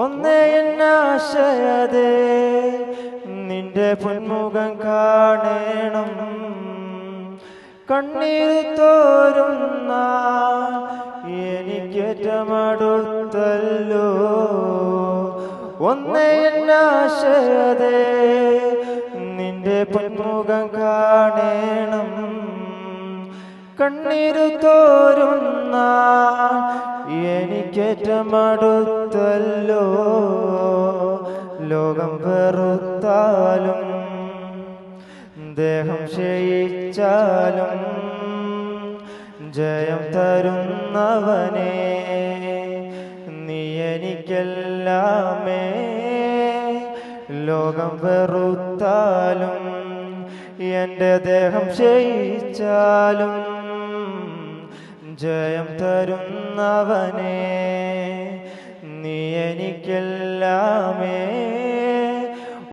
ഒന്നേ നിന്റെ പൊന്മുഖം കാണേണം. കണ്ണീർ തോരുന്ന എനിക്കേറ്റമടുത്തല്ലോ. ഒന്നേ എന്നാശയതേ നിന്റെ പൊന്മുഖം കാണേണം. കണ്ണീർ തോരുന്ന എനിക്കേറ്റമടുത്തല്ലോ ലോകം വെറുത്താലും ദേഹം ക്ഷയിച്ചാലും ജയം തരുന്നവനെ നീ എനിക്കെല്ലാമേ. ലോകം വെറുത്താലും എന്റെ ദേഹം ക്ഷയിച്ചാലും ജയം തരുന്നവനേ നീ എനിക്കെല്ലാമേ